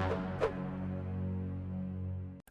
Thank you.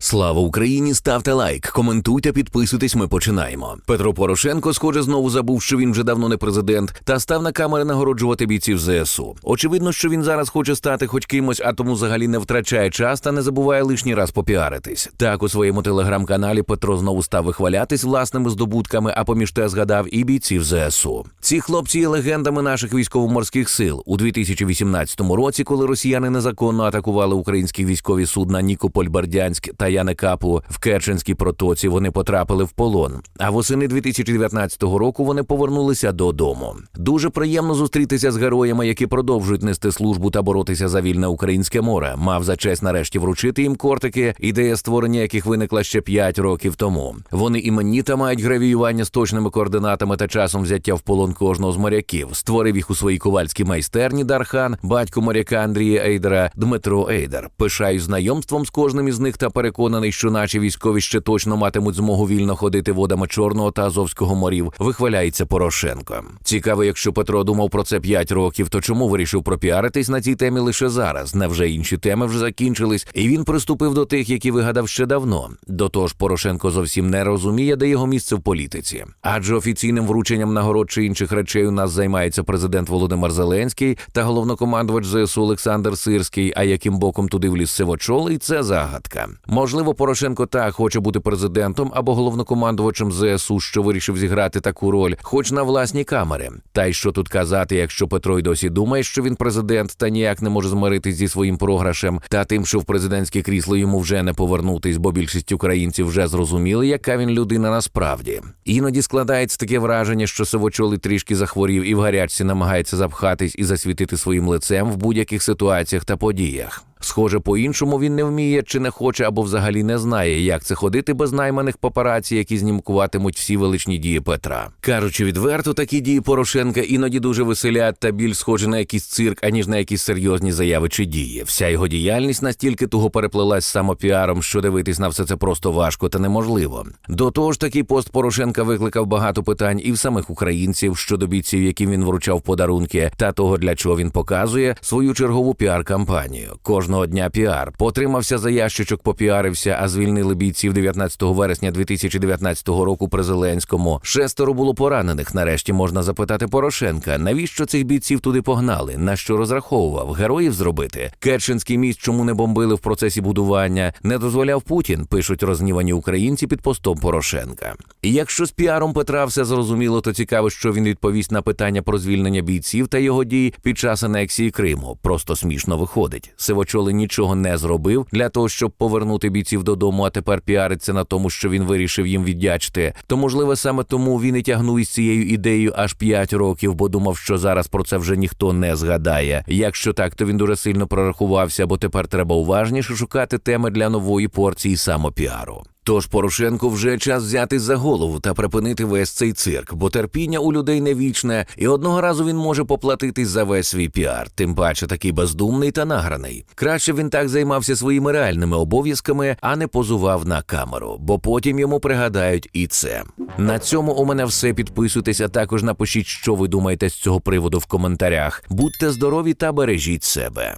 Слава Україні! Ставте лайк, коментуйте, підписуйтесь. Ми починаємо. Петро Порошенко, схоже, знову забув, що він вже давно не президент, та став на камери нагороджувати бійців ЗСУ. Очевидно, що він зараз хоче стати хоч кимось, а тому взагалі не втрачає час та не забуває лишній раз попіаритись. Так у своєму телеграм-каналі Петро знову став вихвалятись власними здобутками, а поміж те згадав і бійців ЗСУ. Ці хлопці є легендами наших військово-морських сил у 2018 році, коли росіяни незаконно атакували українські військові судна Нікополь Бердянськ та Янекапу в Керченській протоці. Вони потрапили в полон. А восени 2019 року вони повернулися додому. Дуже приємно зустрітися з героями, які продовжують нести службу та боротися за вільне українське море. Мав за честь нарешті вручити їм кортики, ідея створення яких виникла ще 5 років тому. Вони іменні та мають гравіювання з точними координатами та часом взяття в полон кожного з моряків. Створив їх у своїй ковальській майстерні Дархан, батько моряка Андрія Ейдера Дмитро Ейдер. Пишаюсь знайомством з кожним із них та переконаний, що наші військові ще точно матимуть змогу вільно ходити водами Чорного та Азовського морів. Вихваляється Порошенко. Цікаво, якщо Петро думав про це 5 років, то чому вирішив пропіаритись на цій темі лише зараз? Невже інші теми вже закінчились, і він приступив до тих, які вигадав ще давно. До того ж, Порошенко зовсім не розуміє, де його місце в політиці. Адже офіційним врученням нагород чи інших речей у нас займається президент Володимир Зеленський та головнокомандувач ЗСУ Олександр Сирський. А яким боком туди вліз Сивочолий, це загадка. Можливо, Порошенко так хоче бути президентом або головнокомандувачем ЗСУ, що вирішив зіграти таку роль, хоч на власні камери. Та й що тут казати, якщо Петро й досі думає, що він президент та ніяк не може змиритись зі своїм програшем, та тим, що в президентське крісло йому вже не повернутись, бо більшість українців вже зрозуміли, яка він людина насправді. Іноді складається таке враження, що Сивочолий трішки захворів і в гарячці намагається запхатись і засвітити своїм лицем в будь-яких ситуаціях та подіях. Схоже, по-іншому він не вміє чи не хоче, або взагалі не знає, як це ходити без найманих папараці, які знімкуватимуть всі величні дії Петра. Кажучи відверто, такі дії Порошенка іноді дуже веселять та більш схожі на якийсь цирк, аніж на якісь серйозні заяви чи дії. Вся його діяльність настільки туго переплелась самопіаром, що дивитись на все це просто важко та неможливо. До того ж, такий пост Порошенка викликав багато питань і в самих українців щодо бійців, яким він вручав подарунки, та того, для чого він показує свою чергову піар-кампанію. Кожного дня піар потримався за ящичок, попіарився, а звільнили бійців 19 вересня 2019 року при Зеленському. Шестеро було поранених. Нарешті можна запитати Порошенка, навіщо цих бійців туди погнали? На що розраховував героїв зробити? Керченський міст чому не бомбили в процесі будування? Не дозволяв Путін, пишуть розгнівані українці під постом Порошенка. І якщо з піаром Петра все зрозуміло, то цікаво, що він відповість на питання про звільнення бійців та його дії під час анексії Криму. Просто смішно виходить. Сивочоли нічого не зробив для того, щоб повернути бійців додому, а тепер піариться на тому, що він вирішив їм віддячити. То можливо саме тому він і тягнув із цією ідеєю аж 5 років, бо думав, що зараз про це вже ніхто не згадає. Якщо так, то він дуже сильно прорахувався, бо тепер треба уважніше шукати теми для нової порції самопіару. Тож Порошенку вже час взяти за голову та припинити весь цей цирк, бо терпіння у людей не вічне, і одного разу він може поплатитись за весь свій піар, тим паче такий бездумний та награний. Краще він так займався своїми реальними обов'язками, а не позував на камеру, бо потім йому пригадають і це. На цьому у мене все. Підписуйтесь, а також напишіть, що ви думаєте з цього приводу в коментарях. Будьте здорові та бережіть себе.